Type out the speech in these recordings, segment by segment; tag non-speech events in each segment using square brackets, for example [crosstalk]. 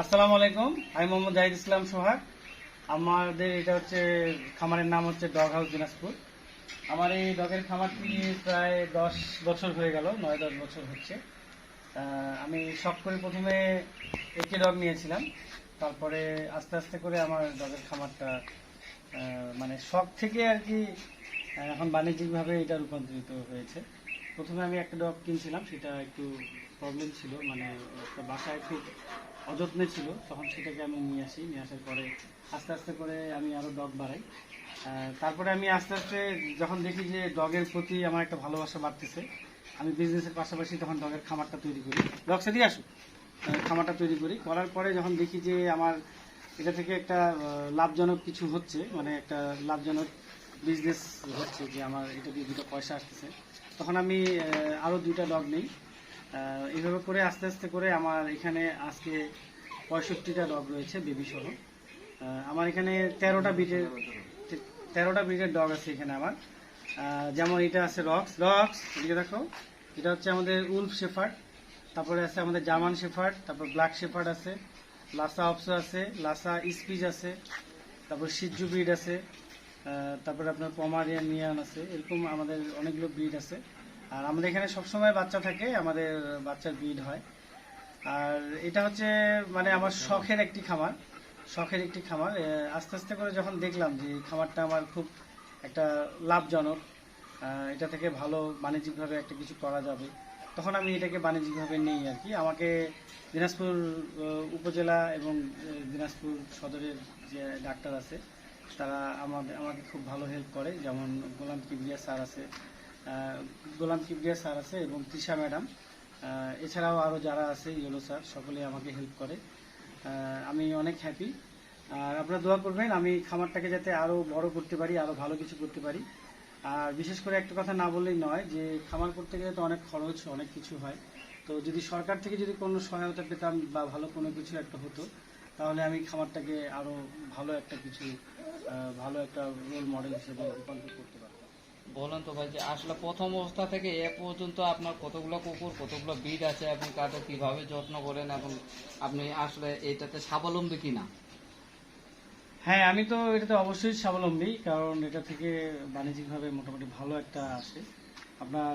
আসসালামু আলাইকুম, আমি মোহাম্মদ জাহিদ ইসলাম সোহাগ। আমাদের এটা হচ্ছে, খামারের নাম হচ্ছে ডগ হাউস দিনাজপুর। আমার এই ডগের খামারটি প্রায় দশ বছর হয়ে গেল, নয় দশ বছর হচ্ছে। আমি শখ করে প্রথমে একটি ডগ নিয়েছিলাম, তারপরে আস্তে আস্তে করে আমার ডগের খামারটা মানে শখ থেকে আর কি এখন বাণিজ্যিকভাবে এটা রূপান্তরিত হয়েছে। প্রথমে আমি একটা ডগ কিনছিলাম, সেটা একটু প্রবলেম ছিল মানে একটা বাসায় খুব অযত্নে ছিল, তখন সেটাকে আমি নিয়ে আসি, নিয়ে আসার পরে আস্তে আস্তে করে আমি আরও ডগ বাড়াই। তারপরে আমি আস্তে আস্তে যখন দেখি যে ডগের প্রতি আমার একটা ভালোবাসা বাড়তেছে, আমি বিজনেসের পাশাপাশি তখন ডগের খামারটা তৈরি করি। ডগ সেটি আসুক খামারটা তৈরি করি। করার পরে যখন দেখি যে আমার এটা থেকে একটা লাভজনক কিছু হচ্ছে মানে একটা লাভজনক বিজনেস হচ্ছে, যে আমার এটা দিয়ে দুটো পয়সা আসতেছে। তখন আমি আহ, আরও দুইটা ডগ নেই। এইভাবে করে আস্তে আস্তে করে আমার এখানে আজকে পঁয়ষট্টিটা ডগ রয়েছে বেবি সহ। আমার এখানে তেরোটা ব্রিডের তেরোটা ব্রিডের ডগ আছে এখানে আমার। যেমন এটা আছে রক্স রক্স এদিকে দেখো এটা হচ্ছে আমাদের উলফ শেফার্ড তারপরে আছে আমাদের জার্মান শেফার্ড তারপর ব্ল্যাক শেফার্ড আছে লাসা অপসো আছে লাসা স্পিচ আছে তারপর সিজু ব্রিড আছে। তারপরে আপনার পমারিয়ান নিয়ান আছে, এরকম আমাদের অনেকগুলো ব্রিড আছে। আর আমাদের এখানে সবসময় বাচ্চা থাকে, আমাদের বাচ্চার ব্রিড হয়। আর এটা হচ্ছে মানে আমার শখের একটি খামার, শখের একটি খামার। আস্তে আস্তে করে যখন দেখলাম যে এই খামারটা আমার খুব একটা লাভজনক এটা থেকে ভালো বাণিজ্যিকভাবে একটা কিছু করা যাবে, তখন আমি এটাকে বাণিজ্যিকভাবে নেই আর কি। আমাকে দিনাজপুর উপজেলা এবং দিনাজপুর সদরের যে ডাক্তার আছে তারা আমাদের, আমাকে খুব ভালো হেল্প করে। যেমন গোলাম কিবরিয়া স্যার আছে গোলাম কিবরিয়া স্যার আছে এবং তৃষা ম্যাডাম। এছাড়াও আরও যারা আছে, ইয়েলো স্যার সকলে আমাকে হেল্প করে। আমি অনেক হ্যাপি আর আপনারা দোয়া করবেন, আমি খামারটাকে যাতে আরও বড় করতে পারি আরও ভালো কিছু করতে পারি। আর বিশেষ করে একটা কথা না বললেই নয় যে, খামার করতে গেলে তো অনেক খরচ, অনেক কিছু হয়। তো যদি সরকার থেকে যদি কোনো সহায়তা পেতাম বা ভালো কোনো কিছু একটা হতো তাহলে আমি খামারটাকে আরও ভালো একটা কিছু ভালো একটা রোল মডেল হিসেবে রূপান্তর করতে পারতাম। বলেন তো ভাই যে আসলে প্রথম অবস্থা থেকে এ পর্যন্ত আপনার কতগুলো কুকুর কতগুলো ব্রিড আছে এবং তাদের কীভাবে যত্ন করেন এবং আপনি আসলে এটাতে স্বাবলম্বী কিনা? হ্যাঁ আমি তো এটাতে অবশ্যই স্বাবলম্বী কারণ এটা থেকে বাণিজ্যিকভাবে মোটামুটি ভালো একটা আসে আপনার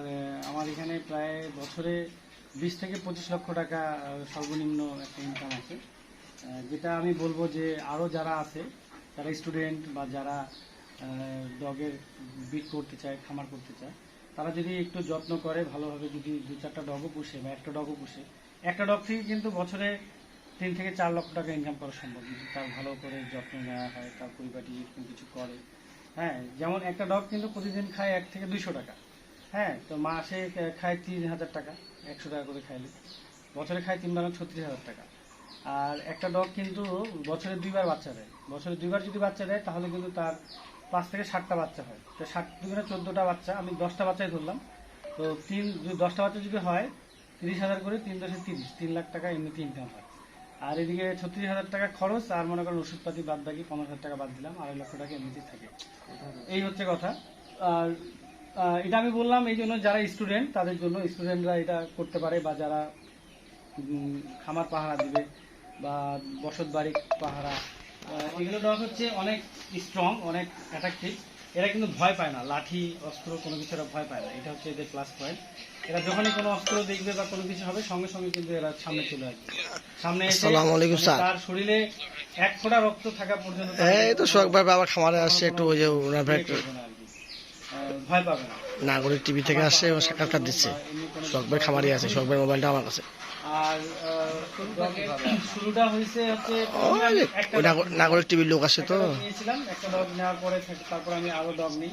আমার এখানে প্রায় বছরে বিশ থেকে পঁচিশ লক্ষ টাকা সর্বনিম্ন একটা ইনকাম আছে। যেটা আমি বলব যে আরও যারা আছে, যারা স্টুডেন্ট বা যারা ডগের বিট করতে চায়, খামার করতে চায়, তারা যদি একটু যত্ন করে, ভালোভাবে যদি দু চারটা ডগও পুষে বা একটা ডগও পুষে, একটা ডগ থেকে কিন্তু বছরে তিন থেকে চার লক্ষ টাকা ইনকাম করা সম্ভব যদি তার ভালো করে যত্ন নেওয়া হয়, তার পরিপাটি এরকম কিছু করে। হ্যাঁ যেমন একটা ডগ কিন্তু প্রতিদিন খায় এক থেকে দুইশো টাকা। হ্যাঁ তো মাসে খায় তিন হাজার টাকা, একশো টাকা করে খাইলে। বছরে খায় তিন বারো ছত্রিশ হাজার টাকা। আর একটা ডগ কিন্তু বছরে দুইবার বাচ্চা দেয়। বছরে দুইবার যদি বাচ্চা দেয়, তাহলে কিন্তু তার পাঁচ থেকে ষাটটা বাচ্চা হয়। তো ষাট দুগুণে চোদ্দোটা বাচ্চা, আমি দশটা বাচ্চাই ধরলাম। তো তিন দশটা বাচ্চা যদি হয়, তিরিশ হাজার করে তিন দশে তিরিশ, তিন লাখ টাকা এমনিতে ইনকাম হয়। আর এদিকে ছত্রিশ হাজার টাকা খরচ, আর মনে করেন ওষুধপাতি বাদ বাকি পনেরো হাজার টাকা বাদ দিলাম, আড়াই লক্ষ টাকা এমনিতেই থাকে। এই হচ্ছে কথা। আর এটা আমি বললাম এই জন্য যারা স্টুডেন্ট তাদের জন্য স্টুডেন্টরা এটা করতে পারে, বা যারা খামার পাহারা দিবে বা বসত বাড়ি পাহারা এগুলো ডগ হচ্ছে অনেক স্ট্রং অনেক অ্যাট্রাকটিভ এরা কিন্তু ভয় পায় না লাঠি অস্ত্র কোনো কিছু এরা ভয় পায় না। এটা হচ্ছে এদের প্লাস পয়েন্ট এরা যখনই কোনো অস্ত্র দেখবে বা কোনো কিছু হবে সঙ্গে সঙ্গে কিন্তু এরা সামনে চলে আসবে। সামনে এসে মানে। তার শরীরে এক ফোঁটা রক্ত থাকা পর্যন্ত তার এই তো শখ ভাই আবার খামারে আসছে একটু ওই যে ওনার ভাই একটু ইয়ে ভয় পাবে না। নাগরিক টিভি থেকে আসছে ও সাক্ষাৎকার দিচ্ছে। ভাই খামারি আছে ভাই মোবাইলটা আমার কাছে। আর শুরুটা হয়েছে হচ্ছে একটা ওই নাগরিক টিভির লোক আসছে তো। নিয়েছিলাম একটা ডগ নেওয়ার পরে তারপর আমি আরও ডগ নিই।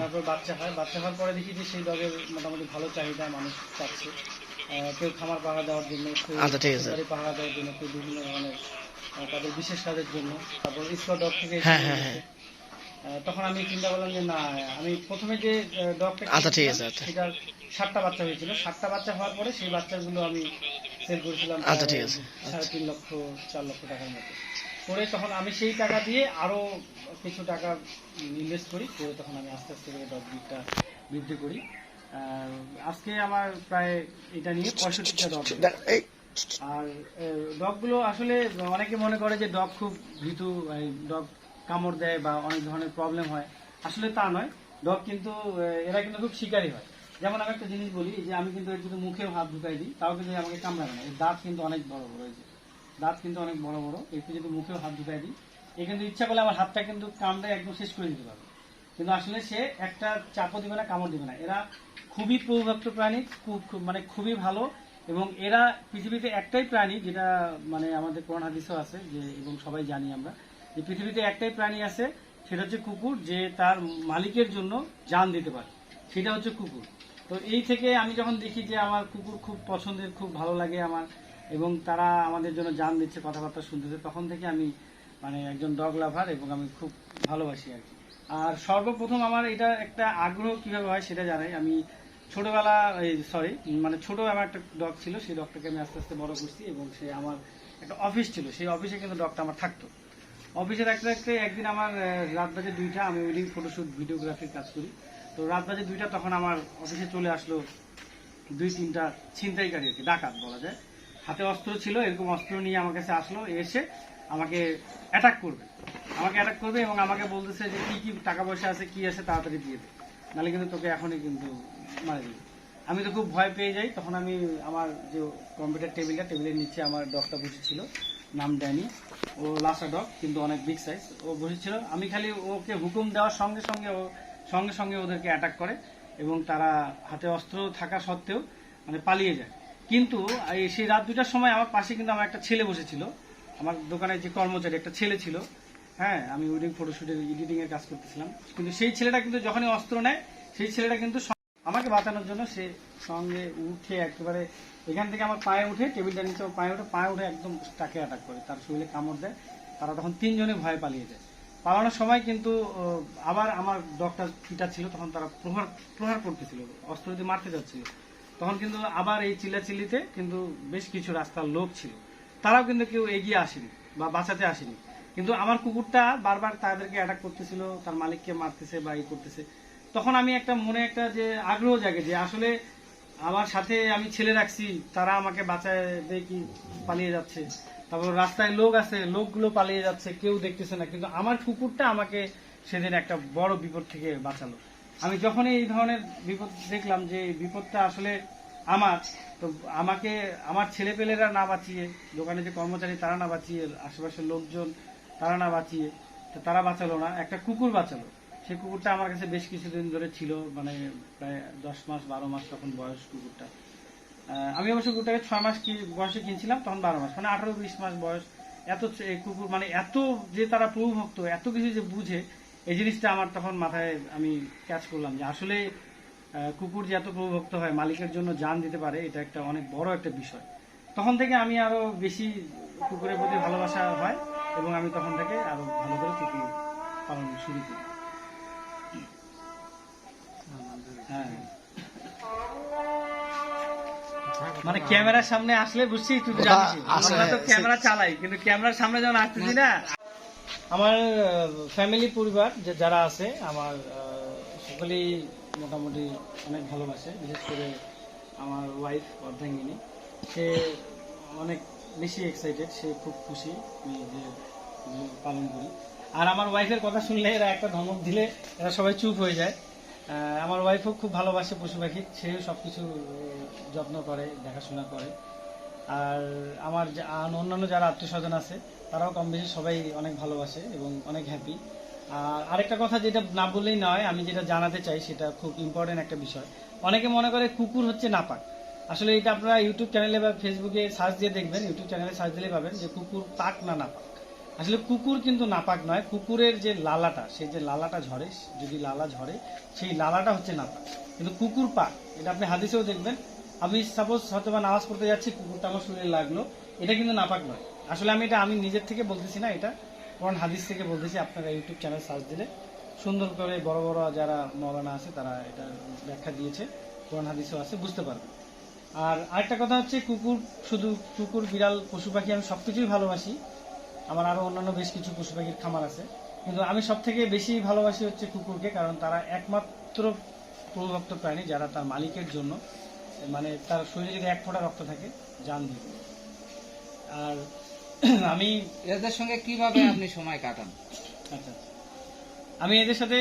তারপর বাচ্চা হয়। বাচ্চা হওয়ার পরে দেখি যে সেই ডগের মোটামুটি ভালো চাহিদা মানুষ চাচ্ছে কেউ খামার পাহারা দেওয়ার জন্য কেউ আচ্ছা, ঠিক আছে। বাড়ি পাহারা দেওয়ার জন্য কেউ বিভিন্ন ধরনের তাদের বিশেষ কাজের জন্য। তারপর স্কোয়ার ডগ থেকে হ্যাঁ, হ্যাঁ। আহ, তখন আমি চিন্তা করলাম যে না আমি প্রথমে যে ডগটা আচ্ছা, ঠিক আছে, আচ্ছা। সেটার সাতটা বাচ্চা হয়েছিল। সাতটা বাচ্চা হওয়ার পরে সেই বাচ্চাগুলো আমি সেল করেছিলাম আচ্ছা, ঠিক আছে, সাড়ে তিন লক্ষ চার লক্ষ টাকার মতো। করে তখন আমি সেই টাকা দিয়ে আরও কিছু টাকা ইনভেস্ট করি করে তখন আমি আস্তে আস্তে করে ডগ বৃদ্ধি করি। আজকে আমার প্রায় এটা নিয়ে পঁয়ষট্টিটা ডগ দেখ, আর ডগগুলো আসলে অনেকে মনে করে যে ডগ খুব ভীতু ডগ কামড় দেয় বা অনেক ধরনের প্রবলেম হয়। আসলে তা নয়। ডগ কিন্তু এরা কিন্তু খুব শিকারী হয়। যেমন আমি একটা জিনিস বলি যে আমি কিন্তু যদি মুখেও হাত ঢুকাই দিই, তাও কিন্তু আমাকে কামড়াবে না। এর দাঁত কিন্তু অনেক বড় বড় হয়েছে। দাঁত কিন্তু অনেক বড় বড়। একটু যদি মুখেও হাত ঢুকাই দিই, এ কিন্তু ইচ্ছা করলে আমার হাতটা কিন্তু কামড়ে একদম শেষ করে দিতে পারবে। কিন্তু আসলে সে একটা চাপও দিবে না, কামড় দিবে না। এরা খুবই প্রভুভক্ত প্রাণী, খুব- মানে খুবই ভালো এবং এরা পৃথিবীতে একটাই প্রাণী যেটা মানে আমাদের কোরআন হাদিসও আছে যে, এবং সবাই জানি আমরা, যে পৃথিবীতে একটাই প্রাণী আছে, সেটা হচ্ছে কুকুর, যে তার মালিকের জন্য জান দিতে পারে। সেটা হচ্ছে কুকুর। তো এই থেকে আমি যখন দেখি যে আমার কুকুর খুব পছন্দের, খুব ভালো লাগে আমার এবং তারা আমাদের জন্য জান দিচ্ছে, কথাবার্তা শুনতেছে, তখন থেকে আমি মানে একজন ডগ লাভার এবং আমি খুব ভালোবাসি আর কি। আর সর্বপ্রথম আমার এটা একটা আগ্রহ কীভাবে হয় সেটা জানাই। আমি ছোটোবেলা, এই সরি মানে ছোটো আমার একটা ডগ ছিল, সেই ডগটাকে আমি আস্তে আস্তে বড় করছি এবং সে আমার একটা অফিস ছিল। সেই অফিসে কিন্তু ডগটা আমার থাকতো। অফিসে থাকতে থাকতে একদিন আমার রাত বাজে দুইটা, আমি ওয়েডিং ফটোশুট ভিডিওগ্রাফির কাজ করি। তো রাত বাজে দুইটা, তখন আমার অফিসে চলে আসলো দুই তিনটা ছিনতাইকারী আর ডাকাত বলা যায়। হাতে অস্ত্র ছিল, এরকম অস্ত্র নিয়ে আমার কাছে আসলো, এসে আমাকে অ্যাটাক করবে। আমাকে অ্যাটাক করবে এবং আমাকে বলতেছে যে, কি কি টাকা পয়সা আছে, কি আছে, তাড়াতাড়ি দিয়ে দে। নাহলে কিন্তু তোকে এখনই কিন্তু মারা দিবে আমি তো খুব ভয় পেয়ে যাই, তখন আমি আমার যে কম্পিউটার টেবিলটা টেবিলের নিচে আমার ডগটা বসেছিল, নাম ড্যানি। ও লাসা ডগ, কিন্তু অনেক বিগ সাইজ ও বসেছিল। আমি খালি ওকে হুকুম দেওয়ার সঙ্গে সঙ্গে ও সঙ্গে সঙ্গে ওদেরকে অ্যাটাক করে এবং তারা হাতে অস্ত্র থাকা সত্ত্বেও মানে পালিয়ে যায়। কিন্তু এই সেই রাত দুটার সময় আমার পাশে কিন্তু আমার একটা ছেলে বসেছিল। আমার দোকানে যে কর্মচারী, একটা ছেলে ছিল। হ্যাঁ আমি ওয়েডিং ফটোশুটের এডিটিং এর কাজ করতেছিলাম। কিন্তু সেই ছেলেটা কিন্তু যখনই অস্ত্র নেয়, সেই ছেলেটা কিন্তু আমাকে বাঁচানোর জন্য সে সঙ্গে উঠে একেবারে এখান থেকে আমার পায়ে উঠে টেবিলটা নিচে পায়ে উঠে পায়ে উঠে একদম তাকে অ্যাটাক করে। তার শরীরে কামড় দেয়। তারা তখন তিনজনে ভয়ে পালিয়ে যায়। পালানোর সময় কিন্তু আবার আমার ডক্টর পিটা ছিল, তখন তারা প্রহার প্রহার করতেছিল, অস্ত্র দিয়ে মারতে যাচ্ছিল। তখন কিন্তু আবার এই চিল্লাচিল্লিতে কিন্তু বেশ কিছু রাস্তার লোক ছিল। তারাও কিন্তু কেউ এগিয়ে আসেনি বা বাঁচাতে আসেনি। কিন্তু আমার কুকুরটা বারবার তাদেরকে অ্যাটাক করতেছিল, তার মালিককে মারতেছে বা ই করতেছে। তখন আমি একটা মনে একটা যে আগ্রহ জাগে যে আসলে আমার সাথে আমি ছেলে রাখছি, তারা আমাকে দেয় কি, পালিয়ে যাচ্ছে। তারপর রাস্তায় লোক আছে, লোকগুলো পালিয়ে যাচ্ছে, কেউ দেখতেছে না। কিন্তু আমার কুকুরটা আমাকে সেদিন একটা বড় বিপদ থেকে বাঁচালো। আমি যখনই এই ধরনের বিপদ দেখলাম যে বিপদটা আসলে আমার, তো আমাকে, আমার ছেলেপেলেরা না বাঁচিয়ে, দোকানে যে কর্মচারী তারা না বাঁচিয়ে, আশেপাশের লোকজন তারা না বাঁচিয়ে, তো তারা বাঁচালো না, একটা কুকুর বাঁচালো। সেই কুকুরটা আমার কাছে বেশ কিছুদিন ধরে ছিল মানে প্রায় দশ মাস, বারো মাস তখন বয়স কুকুরটা। আমি অবশ্য কুকুরটাকে ছয় মাস কি বয়সে কিনছিলাম তখন বারো মাস মানে আঠারো বিশ মাস বয়স। এত কুকুর মানে এত যে তারা প্রভুভক্ত এত কিছু যে বুঝে এই জিনিসটা আমার তখন মাথায় আমি ক্যাচ করলাম যে আসলে কুকুর যে এত প্রভুভক্ত হয় মালিকের জন্য জান দিতে পারে এটা একটা অনেক বড় একটা বিষয়। তখন থেকে আমি আরও বেশি কুকুরের প্রতি ভালোবাসা হয় এবং আমি তখন থেকে আরও ভালো করে কুকুর পালন শুরু করি। হ্যাঁ। মানে ক্যামেরার সামনে আসলে বুঝছি তুই জানিস। আমরা তো ক্যামেরা চালাই কিন্তু ক্যামেরার সামনে যখন আসতেছি না। আমার ফ্যামিলি পরিবার যে যারা আছে আমার সকলেই মোটামুটি অনেক ভালোবাসে বিশেষ করে আমার ওয়াইফ অর্ধাঙ্গিনী। সে অনেক বেশি এক্সাইটেড সে খুব খুশি আমি যে পালন করি। আর আমার ওয়াইফের কথা শুনলে এরা একটা ধমক দিলে এরা সবাই চুপ হয়ে যায়। আমার ওয়াইফও খুব ভালোবাসে পশু পাখি সেও সবকিছু আহ, যত্ন করে দেখাশোনা করে। আর আমার অন্যান্য যারা আত্মীয় স্বজন আছে তারাও কম বেশি সবাই অনেক ভালোবাসে এবং অনেক হ্যাপি আর আরেকটা কথা যেটা না বললেই নয় আমি যেটা জানাতে চাই সেটা খুব ইম্পর্টেন্ট একটা বিষয়। অনেকে মনে করে কুকুর হচ্ছে নাপাক। আসলে এটা আপনারা ইউটিউব চ্যানেলে বা ফেসবুকে সার্চ দিয়ে দেখবেন ইউটিউব চ্যানেলে সার্চ দিলে পাবেন যে কুকুর পাক না নাপাক। আসলে কুকুর কিন্তু নাপাক নয়। কুকুরের যে লালাটা, সেই যে লালাটা ঝরে, যদি লালা ঝরে, সেই লালাটা হচ্ছে নাপাক। কিন্তু কুকুর পাক, এটা আপনি হাদিসেও দেখবেন। আমি সাপোজ হয়তো বা নামাজ পড়তে যাচ্ছি, কুকুরটা আমার শরীরে লাগল, এটা কিন্তু নাপাক নয়। আসলে আমি এটা, আমি নিজের থেকে বলতেছি না এটা। কোরআন হাদিস থেকে বলতেছি, আপনারা ইউটিউব চ্যানেল সার্চ দিলে সুন্দর করে বড় বড় যারা মৌলানা আছে, তারা এটা ব্যাখ্যা দিয়েছে। কোরআন হাদিসও আছে, বুঝতে পারবে আর আরেকটা কথা হচ্ছে, কুকুর, শুধু কুকুর, বিড়াল, পশু পাখি আমি সবকিছুই ভালোবাসি। আমার আরও অন্যান্য বেশ কিছু পশু পাখির খামার আছে। কিন্তু আমি সব থেকে বেশি ভালোবাসি হচ্ছে কুকুরকে কারণ তারা একমাত্র প্রভুভক্ত প্রাণী যারা তার মালিকের জন্য মানে তার শরীরে যদি এক ফোঁটা রক্ত থাকে জান দিবে। আর [clears throat] আমি এদের সঙ্গে কীভাবে [clears throat] আপনি সময় কাটান? আচ্ছা। আমি এদের সাথে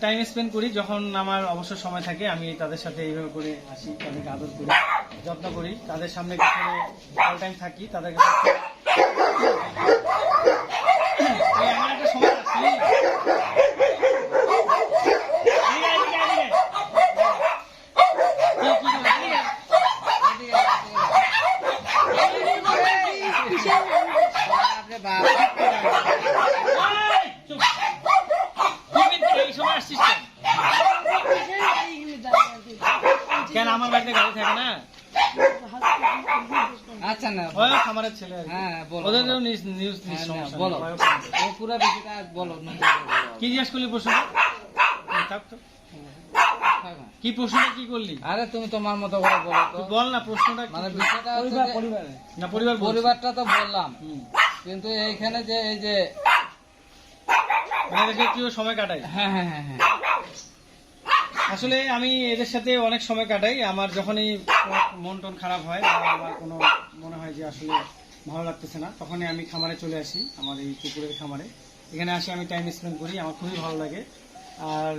টাইম স্পেন্ড করি যখন আমার অবসর সময় থাকে আমি তাদের সাথে এইভাবে করে আসি তাদেরকে আদর করি যত্ন করি। তাদের সামনে অল টাইম থাকি তাদের কাছে Oh, my God. খামারের ছেলে হ্যাঁ, বলো, ওদের নিউজ নিউজ সমস্যা বলো। ও পুরো বিষয়টা বলো নতুন করে বলো। কি জিজ্ঞেস করলি প্রশ্ন থাক তো। কি প্রশ্নটা কি করলি? আরে তুমি তোমার মতো করে বলো তো। বল না প্রশ্নটা মানে বিষয়টা হচ্ছে যে- না পরিবার পরিবারটা তো বললাম। কিন্তু এইখানে যে এই যে মানে এদেরকে সময় কাটাই? হ্যাঁ হ্যাঁ হ্যাঁ হ্যাঁ। আসলে আমি এদের সাথে অনেক সময় কাটাই। আমার যখনই মন টন খারাপ হয় বা আমার কোনো মনে হয় যে আসলে ভালো লাগতেছে না। তখনই আমি খামারে চলে আসি, আমার এই কুকুরের খামারে। এখানে আসি আমি টাইম স্পেন্ড করি, আমার খুবই ভালো লাগে। আর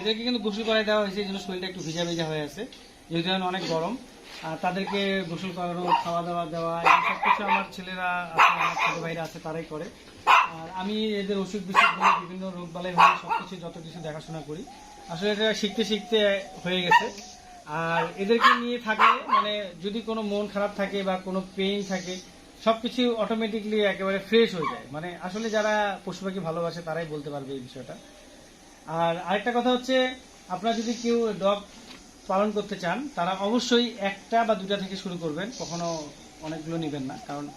এদেরকে কিন্তু গোসল করাই দেওয়া হয়েছে, এই জন্য শরীরটা একটু ভিজা ভিজা হয়ে আছে। যেহেতু এখন অনেক গরম, আর তাদেরকে গোসল করানো খাওয়া দাওয়া দেওয়া এই সব কিছু আমার ছেলেরা আছে, আমার ছোট ভাইরা আছে, তারাই করে। আর আমি এদের ওষুধ হলে বিভিন্ন রোগ বালাই হলে সব কিছু যত কিছু দেখাশোনা করি। আসলে এটা শিখতে শিখতে হয়ে গেছে। আর এদেরকে নিয়ে থাকলে মানে যদি কোনো মন খারাপ থাকে বা কোনো পেইন থাকে, সবকিছু অটোমেটিকলি একেবারে ফ্রেশ হয়ে যায়। মানে আসলে যারা পশু পাখি ভালোবাসে, তারাই বলতে পারবে এই বিষয়টা। আর আরেকটা কথা হচ্ছে, আপনারা যদি কেউ ডগ পালন করতে চান, তারা অবশ্যই একটা বা দুটা থেকে শুরু করবেন, কখনো অনেকগুলো নেবেন না। কারণ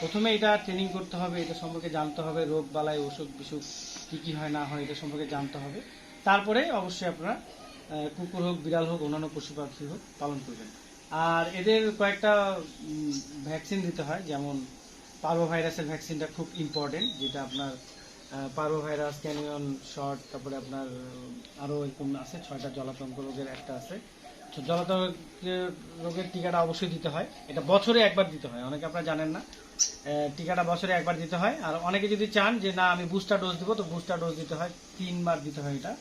প্রথমে এটা ট্রেনিং করতে হবে, এটা সম্পর্কে জানতে হবে, রোগ বালাই অসুখ বিসুখ কি কি হয়, না হয়, এটা সম্পর্কে জানতে হবে। তারপরে অবশ্যই আপনারা কুকুর হোক, বিড়াল হোক, অন্যান্য পশু পাখি হোক, পালন করবেন। আর এদের কয়েকটা ভ্যাকসিন দিতে হয়, যেমন পার্ভো ভাইরাসের ভ্যাকসিনটা খুব ইম্পর্টেন্ট যেটা আপনার পার্ভো ভাইরাস ক্যানিয়ন শর্ট তারপরে আপনার আরও এরকম আছে, ছয়টা জলাতঙ্ক রোগের একটা আছে। তো জলাতঙ্ক রোগের টিকাটা অবশ্যই দিতে হয়। এটা বছরে একবার দিতে হয়, অনেকে আপনারা জানেন না। টিকাটা বছরে একবার দিতে হয়। আর অনেকে যদি চান যে, না, আমি বুস্টার ডোজ দিব, তো বুস্টার ডোজ দিতে হয়, তিনবার দিতে হয় এটা,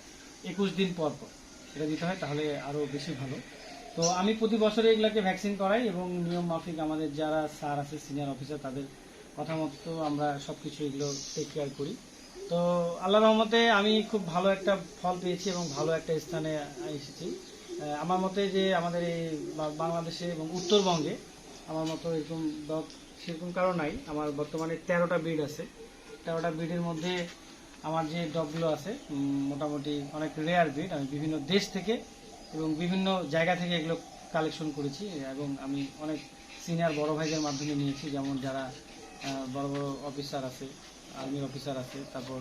একুশ দিন পর পর। এটা দিতে হয়, তাহলে আরও বেশি ভালো। তো আমি প্রতি বছরে এগুলাকে ভ্যাকসিন করাই এবং নিয়ম মাফিক আমাদের যারা স্যার আছে সিনিয়র অফিসার তাদের কথা মতো আমরা সব কিছু এগুলো টেক কেয়ার করি। তো আল্লাহ রহমতে আমি খুব ভালো একটা ফল পেয়েছি এবং ভালো একটা স্থানে এসেছি। আমার মতে যে আমাদের এই বাংলাদেশে এবং উত্তরবঙ্গে আমার মতো এরকম সেরকম কারও নাই। আমার বর্তমানে তেরোটা ব্রিড আছে। তেরোটা ব্রিডের মধ্যে আমার যে ডগগুলো আছে মোটামুটি অনেক রেয়ার ব্রিড আমি বিভিন্ন দেশ থেকে এবং বিভিন্ন জায়গা থেকে এগুলো কালেকশন করেছি এবং আমি অনেক সিনিয়র বড় ভাইদের মাধ্যমে নিয়েছি, যেমন যারা বড় বড় অফিসার আছে আর্মির অফিসার আছে, তারপর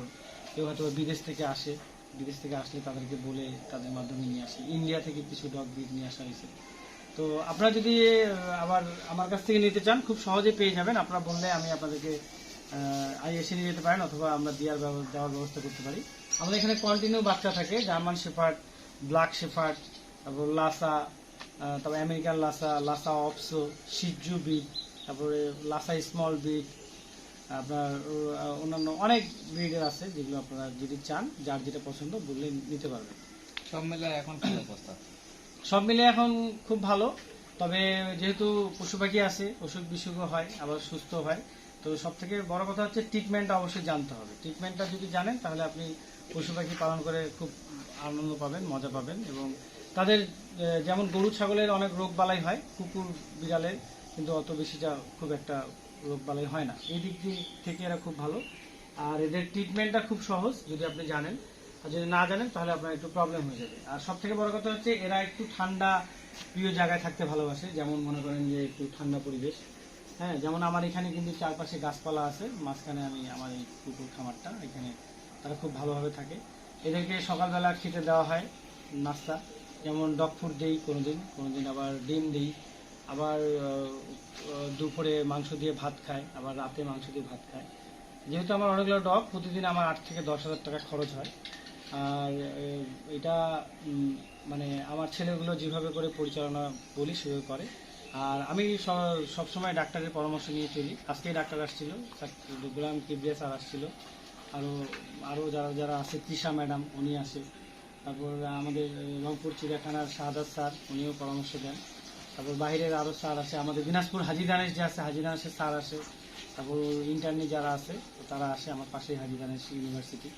কেউ হয়তো বিদেশ থেকে আসে, বিদেশ থেকে আসলে তাদেরকে বলে তাদের মাধ্যমে নিয়ে আসি। ইন্ডিয়া থেকে কিছু ডগ ব্রিড নিয়ে আসা হয়েছে। তো আপনারা যদি আবার আমার কাছ থেকে নিতে চান, খুব সহজে পেয়ে যাবেন। আপনারা বললে আমি আপনাদেরকে এসে নিয়ে যেতে পারেন অথবা আমরা দেওয়ার দেওয়ার ব্যবস্থা করতে পারি। আমাদের এখানে কন্টিনিউ বাচ্চা থাকে জার্মান শেফার্ড ব্ল্যাক শেফার্ড তারপর লাসা তারপর আমেরিকান লাসা লাসা অপসো সিজু বিট তারপরে লাসা স্মল বিট আপনার অন্যান্য অনেক ব্রিডের আছে যেগুলো আপনারা যদি চান যার যেটা পছন্দ বললে নিতে পারবেন। সব মিলে এখন কি অবস্থা? সব মিলে এখন খুব ভালো তবে যেহেতু পশু পাখি আছে অসুখ বিসুখও হয় আবার সুস্থ হয়। তো সব থেকে বড় কথা হচ্ছে ট্রিটমেন্টটা অবশ্যই জানতে হবে। ট্রিটমেন্টটা যদি জানেন, তাহলে আপনি পশু পাখি পালন করে খুব আনন্দ পাবেন, মজা পাবেন এবং তাদের যেমন গরু, ছাগলের অনেক রোগ বালাই হয়, কুকুর বিড়ালের কিন্তু অত বেশিটা খুব একটা রোগ বালাই হয় না। এই দিক থেকে এরা খুব ভালো। আর এদের ট্রিটমেন্টটা খুব সহজ, যদি আপনি জানেন। আর যদি না জানেন, তাহলে আপনার একটু প্রবলেম হয়ে যাবে। আর সব থেকে বড় কথা হচ্ছে, এরা একটু ঠান্ডা প্রিয় জায়গায় থাকতে ভালোবাসে। যেমন মনে করেন যে, একটু ঠান্ডা পরিবেশ। হ্যাঁ যেমন আমার এখানে কিন্তু চারপাশে গাছপালা আছে, মাঝখানে আমি আমার এই কুকুর খামারটা, এখানে তারা খুব ভালোভাবে থাকে। এদেরকে সকালবেলা খেতে দেওয়া হয়, নাস্তা। যেমন ডগ ফুড দিই কোনো দিন কোনো দিন আবার ডিম দিই। আবার দুপুরে মাংস দিয়ে ভাত খায়, আবার রাতে মাংস দিয়ে ভাত খায়। যেহেতু আমার অনেকগুলো ডগ, প্রতিদিন আমার আট থেকে দশ হাজার টাকা খরচ হয়। আর এটা মানে আমার ছেলেগুলো যেভাবে করে পরিচালনা বলি, সেভাবে করে। আর আমি সবসময় ডাক্তারের পরামর্শ নিয়ে চলি। আজকে ডাক্তার আসছিল গোলাম কিবরিয়া স্যার আসছিল। আরও আরও যারা যারা আছে, তৃষা ম্যাডাম, উনি আসে তারপর আমাদের রংপুর চিড়িয়াখানার শাহাদাত স্যার, উনিও পরামর্শ দেন। তারপর বাইরের আরও স্যার আছে, আমাদের দিনাজপুর হাজি দানেশ যে আছে, হাজি দানেশের স্যার আসে তারপর ইন্টারনি যারা আছে, তারা আসে আমার পাশেই হাজি দানেশ ইউনিভার্সিটি।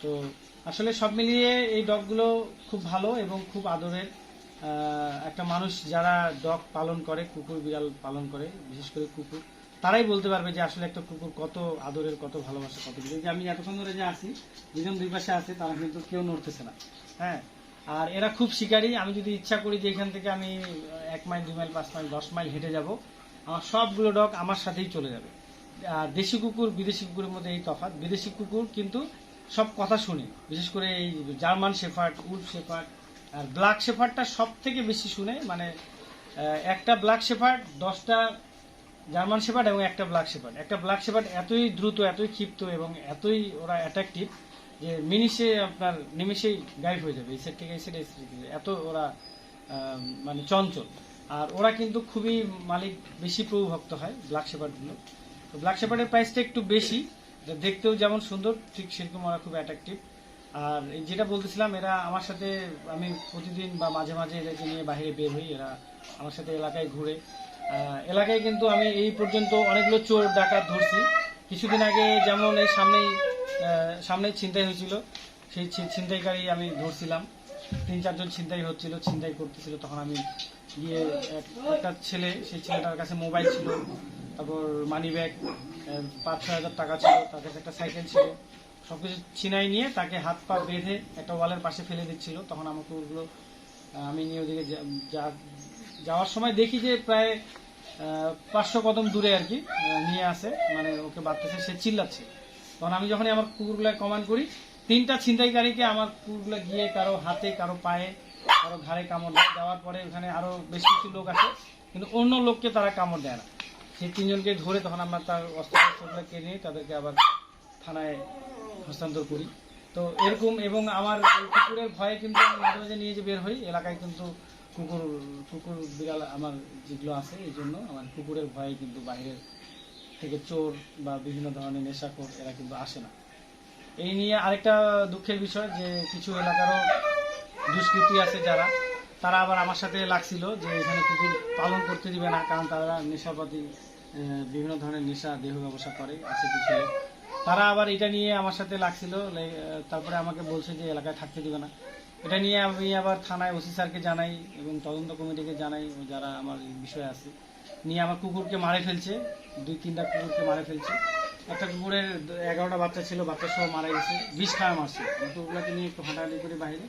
তো আসলে সব মিলিয়ে এই ডগগুলো খুব ভালো এবং খুব আদরের। একটা মানুষ যারা ডগ পালন করে, কুকুর বিড়াল পালন করে, বিশেষ করে কুকুর, তারাই বলতে পারবে যে আসলে একটা কুকুর কত আদরের, কত ভালোবাসা, কত যে আমি এতক্ষণ ধরে যে আছি দুজন দুই পাশে আছে, তারা কিন্তু কেউ নড়তেছে না হ্যাঁ? আর এরা খুব শিকারী। আমি যদি ইচ্ছা করি যে এখান থেকে আমি এক মাইল, দুই মাইল, পাঁচ মাইল, দশ মাইল হেঁটে যাব, আমার সবগুলো ডগ আমার সাথেই চলে যাবে। আর দেশি কুকুর, বিদেশি কুকুরের মধ্যে এই তফাৎ। বিদেশি কুকুর কিন্তু সব কথা শুনে, বিশেষ করে এই জার্মান শেফার্ড উলফ শেফার্ড আর ব্ল্যাক শেফার্ডটা সব থেকে বেশি শুনে মানে একটা ব্ল্যাক শেফার্ড দশটা জার্মান শেফার্ড এবং একটা ব্ল্যাক শেফার্ড একটা ব্ল্যাক শেফার্ড এতই দ্রুত, এতই ক্ষিপ্ত এবং এতই ওরা অ্যাট্রাকটিভ যে মিনিশে আপনার, নিমিশেই গাইড হয়ে যাবে, এই সেট থেকে, এই সেট এই সেট। এত ওরা মানে চঞ্চল। আর ওরা কিন্তু খুবই মালিক, বেশি প্রভুভক্ত হয় ব্ল্যাক শেফার্ডগুলো তো ব্ল্যাক শেপার্ডের প্রাইসটা একটু বেশি, দেখতেও যেমন সুন্দর, ঠিক সেরকম ওরা খুব অ্যাট্রাকটিভ আর যেটা বলতেছিলাম, এরা আমার সাথে, আমি প্রতিদিন বা মাঝে মাঝে এদেরকে নিয়ে বাইরে বের হই, এরা আমার সাথে এলাকায় ঘুরে। এলাকায় কিন্তু আমি এই পর্যন্ত অনেকগুলো চোর, ডাকাত ধরছি। কিছুদিন আগে যেমন এই সামনেই সামনেই ছিনতাই হয়েছিল, সেই ছিনতাইকারী আমি ধরছিলাম। তিন, চারজন ছিনতাই হচ্ছিল, ছিনতাই করতেছিল। তখন আমি গিয়ে এক- একটা ছেলে, সেই ছেলেটার কাছে মোবাইল ছিল, তারপর মানি ব্যাগ পাঁচ, ছয় হাজার টাকা ছিল, তার কাছে একটা সাইকেল ছিল। সবকিছু ছিনাই নিয়ে তাকে হাত পা বেঁধে একটা ওয়ালের পাশে ফেলে দিচ্ছিল। তখন ওগুলো আহ, আমি নিয়ে ওদিকে যাওয়ার সময় দেখি যে প্রায় পাঁচশো কদম দূরে আর কি নিয়ে আসে। মানে ওকে বাড়তেছে সে চিল্লাচ্ছে। তখন আমি যখনই আমার কুকুরগুলো কমান্ড করি তিনটা ছিনতাইকারীকে আমার কুকুরগুলো গিয়ে কারও হাতে কারও পায়ে কারও ঘাড়ে কামড় দেয়। দেওয়ার পরে ওখানে আরও বেশ কিছু লোক আছে কিন্তু অন্য লোককে তারা কামড় দেয় না। সেই তিনজনকে ধরে তখন আমরা তার অস্ত্রগুলো কিনে নিয়ে তাদেরকে আবার থানায় হস্তান্তর করি তো এরকম এবং আমার কুকুরের ভয়ে কিন্তু আমি মাঝে মাঝে নিয়ে যে বের হই, এলাকায় কিন্তু কুকুর কুকুর বিড়াল আমার যেগুলো আছে, এই জন্য আমার কুকুরের ভয়ে কিন্তু বাইরের থেকে চোর বা বিভিন্ন ধরনের নেশাখোর এরা কিন্তু আসে না এই নিয়ে আরেকটা দুঃখের বিষয় যে কিছু এলাকারও দুষ্কৃতী আছে যারা, তারা আবার আমার সাথে লাগছিল যে এখানে কুকুর পালন করতে দিবে না, কারণ তারা নেশাপাতি বিভিন্ন ধরনের নেশা, দেহ ব্যবসা করে, আছে কিছু লোক। তারা আবার এটা নিয়ে আমার সাথে লাগছিল তারপরে আমাকে বলছে যে এলাকায় থাকতে দিবে না। এটা নিয়ে আমি আবার থানায় ওসি স্যারকে জানাই এবং তদন্ত কমিটিকে জানাই যারা আমার বিষয়ে আছে। নিয়ে আমার কুকুরকে মারে ফেলছে, দুই তিনটা কুকুরকে মারে ফেলছে। একটা কুকুরের এগারোটা বাচ্চা ছিল, বাচ্চা সহ মারা গেছে, বিষ খাওয়া মারছে। কুকুরগুলোকে নিয়ে একটু হাঁটাহাঁটি করে বাইরে।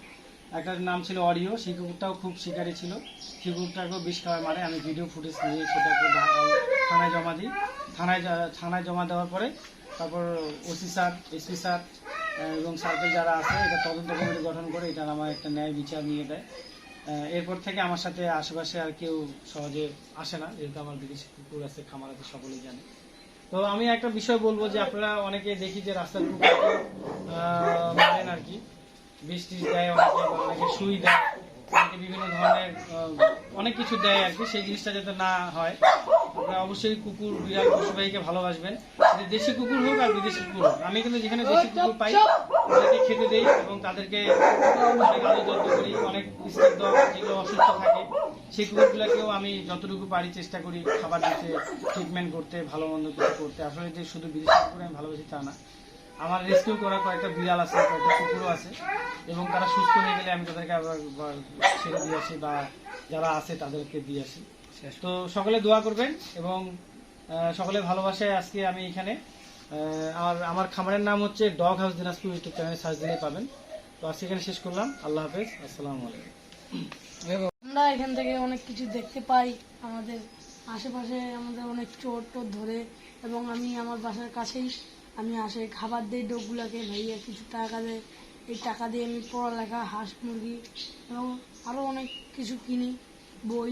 একটার নাম ছিল অডিও সেই কুকুরটাও খুব শিকারী ছিল। সেই কুকুরটাকেও বিষ খাওয়া মারে। আমি ভিডিও ফুটেজ নিয়ে সেটাকে থানায় জমা দিই। থানায় থানায় জমা দেওয়ার পরে তারপর ওসি স্যার, এসপি স্যার এবং সার্কেল যারা আছে, এটা তদন্ত কমিটি গঠন করে এটা আমার একটা ন্যায় বিচার নিয়ে দেয়। এরপর থেকে আমার সাথে আশেপাশে আর কেউ সহজে আসে না, যেহেতু আমার বিদেশি কুকুর আছে, খামার আছে, সকলেই জানে। তো আমি একটা বিষয় বলব যে আপনারা অনেকে দেখি যে রাস্তার কুকুর মারেন আর কি। বৃষ্টি দেয় অনেকে অনেকে সুই দেয়, অনেকে বিভিন্ন ধরনের অনেক কিছু দেয় আর কি। সেই জিনিসটা যাতে না হয় আপনারা অবশ্যই কুকুর বিড়াল পশুবাহীকে ভালোবাসবেন। সেটা দেশি কুকুর হোক আর বিদেশি কুকুর হোক। আমি কিন্তু যেখানে দেশি কুকুর পাই, তাদেরকে খেতে দেই এবং তাদেরকে অনেক যত্ন করি, অনেক ডগ যেগুলো অসুস্থ থাকে, সেই কুকুরগুলোকেও আমি যতটুকু পারি চেষ্টা করি খাবার দিতে ট্রিটমেন্ট করতে, ভালো মন্দ কিছু করতে। আসলে যে শুধু বিদেশি কুকুর আমি ভালোবাসি তা না। আমার রেস্কিউ করা কয়েকটা বিড়াল আছে, কয়েকটা কুকুরও আছে এবং তারা সুস্থ হয়ে গেলে আমি তাদেরকে আবার ছেড়ে দিয়ে আসি বা যারা আছে তাদেরকে দিয়ে আসি। তো সকলে দোয়া করবেন এবং সকলে ভালোবাসায় আজকে আমি এখানে। আর আমার খামারের নাম হচ্ছে ডগ হাউস দিনাজপুর ইউটিউব চ্যানেলে সার্চ দিলেই পাবেন। তো আজকে এখানে শেষ করলাম। আল্লাহ হাফেজ। আসসালামু আমরা এখান থেকে অনেক কিছু দেখতে পাই আমাদের আশেপাশে, আমাদের অনেক চোর টোর ধরে এবং আমি আমার বাসার কাছেই আমি আসে খাবার দিই ডোগগুলোকে, ভাইয়া কিছু টাকা দেয়। এই টাকা দিয়ে আমি পড়ালেখা, হাঁস মুরগি এবং আরও অনেক কিছু কিনি, বই।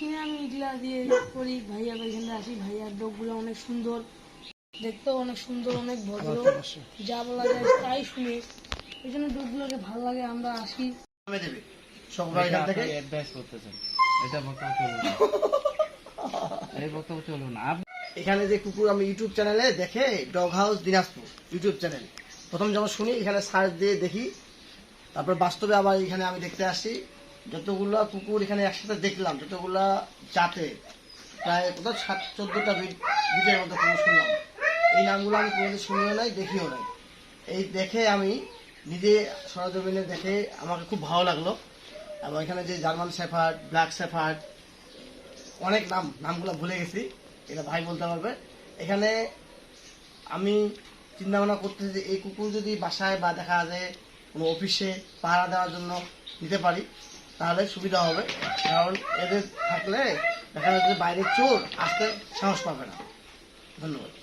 কিনে আমি এগুলা দিয়ে করি। ভাইয়া এখানে আসি ভাইয়ার ডোগগুলো অনেক সুন্দর। দেখতেও অনেক সুন্দর অনেক ভদ্র। যা বলা যায় তাই শুনে। এই জন্য ডোগগুলোকে ভালো লাগে আমরা আসি। সবাই এখান থেকে। অ্যাডভাইস করতেছেন। এটা আমাকে এই বক্তব্য চলুন আপনি এখানে যে কুকুর আমি ইউটিউব চ্যানেলে দেখে dog house Dinajpur YouTube channel. প্রথম যখন শুনি এখানে সার্চ দিয়ে দেখি। তারপর বাস্তবে আবার এখানে আমি দেখতে আসি। যতগুলো কুকুর এখানে একসাথে দেখলাম, যতগুলা জাতে, প্রায় কোথাও সাত, চোদ্দটা বিজয়ের মতো কুকুর শুনলাম। এই নামগুলো আমি কোনোদিন শুনিও নাই, দেখিও নাই। এই দেখে আমি নিজে সরজমিনে দেখে আমাকে খুব ভালো লাগল। এবং এখানে যে জার্মান শেফার্ড, ব্ল্যাক শেফার্ড, অনেক নাম, নামগুলো ভুলে গেছি, এটা ভাই বলতে পারবে। এখানে আমি চিন্তা ভাবনা করতেছি যে এই কুকুর যদি বাসায় বা দেখা যায় কোনো অফিসে পাহারা দেওয়ার জন্য নিতে পারি তাহলে সুবিধা হবে। কারণ এদের থাকলে দেখা যাচ্ছে বাইরের চোর আসতে সাহস পাবে না। ধন্যবাদ।